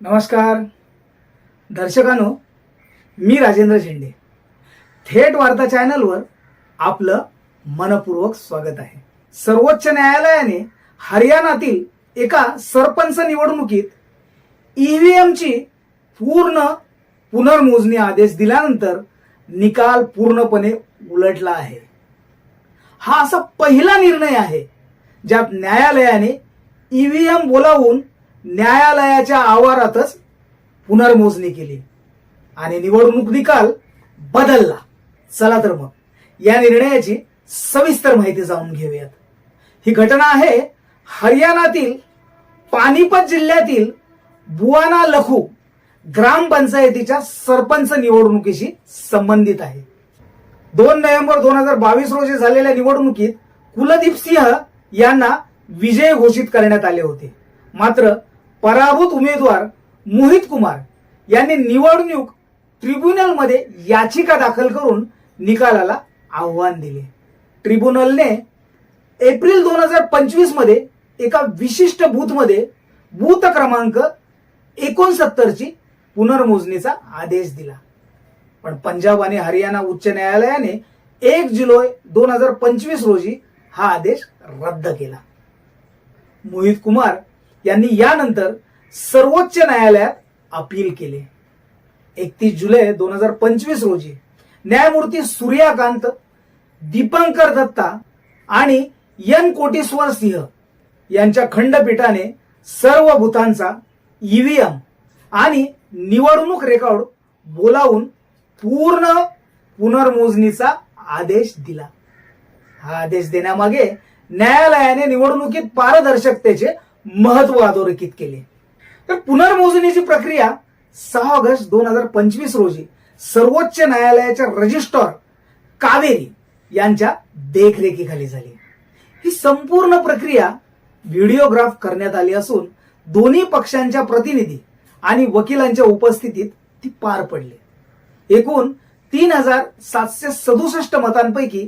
नमस्कार. दर्शकांनो मी राजेंद्र झेंडे थेट वार्ता चॅनलवर आपलं मनपूर्वक स्वागत आहे. सर्वोच्च न्यायालयाने हरियाणातील एका सरपंच निवडणुकीत ईव्हीएमची पूर्ण पुनर्मोजणी आदेश दिल्यानंतर निकाल पूर्णपणे उलटला आहे. हा असा पहिला निर्णय आहे ज्यात न्यायालयाने ईव्हीएम बोलावून न्यायालयाच्या आवारातच पुनर्मोजणी केली. आणि निवडणूक निकाल बदलला. चला तर मग या निर्णयाची सविस्तर माहिती जाणून घेऊयात. ही घटना आहे हरियाणातील पानिपत जिल्ह्यातील बुआना लखू ग्रामपंचायतीच्या सरपंच निवडणुकीशी संबंधित आहे. दोन नोव्हेंबर दोन हजार बावीस रोजी झालेल्या निवडणुकीत कुलदीप सिंह यांना विजय घोषित करण्यात आले होते. मात्र पराभूत उमेदवार मोहित कुमार यांनी निवडणूक ट्रिब्युनलमध्ये याचिका दाखल करून निकालाला आव्हान दिले. ट्रिब्युनलने एप्रिल दोन हजार पंचवीसमध्ये एका विशिष्ट बूथमध्ये बूथ क्रमांक एकोणसत्तरची पुनर्मोजणीचा आदेश दिला. पण पंजाब आणि हरियाणा उच्च न्यायालयाने एक जुलै दोन हजार पंचवीस रोजी हा आदेश रद्द केला. मोहित कुमार यांनी यानंतर सर्वोच्च न्यायालयात अपील केले. एकतीस जुलै दोन हजार पंचवीस रोजी न्यायमूर्ती सूर्याकांत दीपंकर दत्ता आणि एन कोटेश्वर सिंह यांच्या खंडपीठाने सर्व भूतांचा ईव्हीएम आणि निवडणूक रेकॉर्ड बोलावून पूर्ण पुनर्मोजणीचा आदेश दिला. हा आदेश देण्यामागे न्यायालयाने निवडणुकीत पारदर्शकतेचे महत्त्व अधोरेखित केले. तर पुनर्मोजणीची प्रक्रिया सहा ऑगस्ट दोन हजार पंचवीस रोजी सर्वोच्च न्यायालयाच्या रजिस्ट्रार कावेरी यांच्या देखरेखीखाली झाली. ही संपूर्ण प्रक्रिया व्हिडिओग्राफ करण्यात आली असून दोन्ही पक्षांच्या प्रतिनिधी आणि वकिलांच्या उपस्थितीत ती पार पडली. एकूण तीन हजार सातशे सदुसष्ट मतांपैकी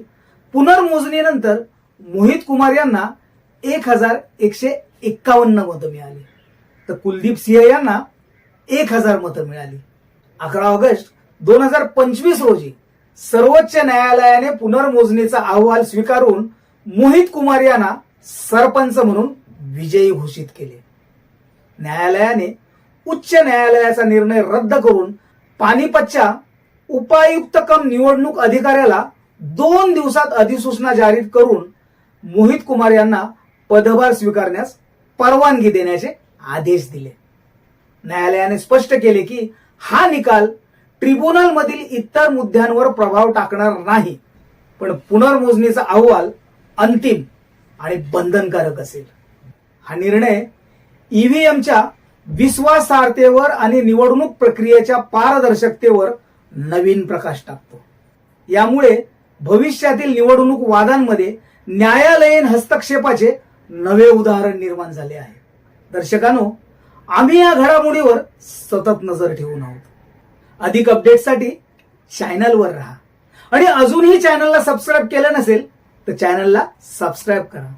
पुनर्मोजणीनंतर मोहित कुमार यांना एक हजार एकशे एक्कावन्न मतं मिळाली. तर कुलदीप सिंह यांना एक हजार मतं मिळाली. अकरा ऑगस्ट दोन हजार पंचवीस रोजी सर्वोच्च न्यायालयाने पुनर्मोजणीचा अहवाल स्वीकारून मोहित कुमार यांना सरपंच म्हणून विजयी घोषित केले. न्यायालयाने उच्च न्यायालयाचा निर्णय रद्द करून पानिपतच्या उपायुक्त कम निवडणूक अधिकाऱ्याला दोन दिवसात अधिसूचना जारी करून मोहित कुमार यांना पदभार स्वीकारण्यास परवानगी देण्याचे आदेश दिले. न्यायालयाने स्पष्ट केले की हा निकाल ट्रिब्युनल मधील इतर मुद्द्यांवर प्रभाव टाकणार नाही पण पुनर्मोजणीचा अहवाल अंतिम आणि बंधनकारक असेल. हा निर्णय ईव्हीएमच्या विश्वासार्हतेवर आणि निवडणूक प्रक्रियेच्या पारदर्शकतेवर नवीन प्रकाश टाकतो. यामुळे भविष्यातील निवडणूक वादांमध्ये न्यायालयीन हस्तक्षेपाचे नवे उदाहरण निर्माण झाले आहे. दर्शकांनो आम्ही या घडामोडीवर सतत नजर ठेवून आहोत. अधिक अपडेटसाठी चॅनलवर राहा. आणि अजूनही चॅनलला सबस्क्राईब केलं नसेल तर चॅनलला सबस्क्राईब करा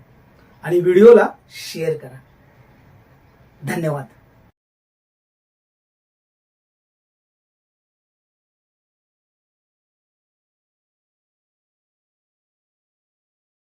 आणि व्हिडिओला शेअर करा. धन्यवाद.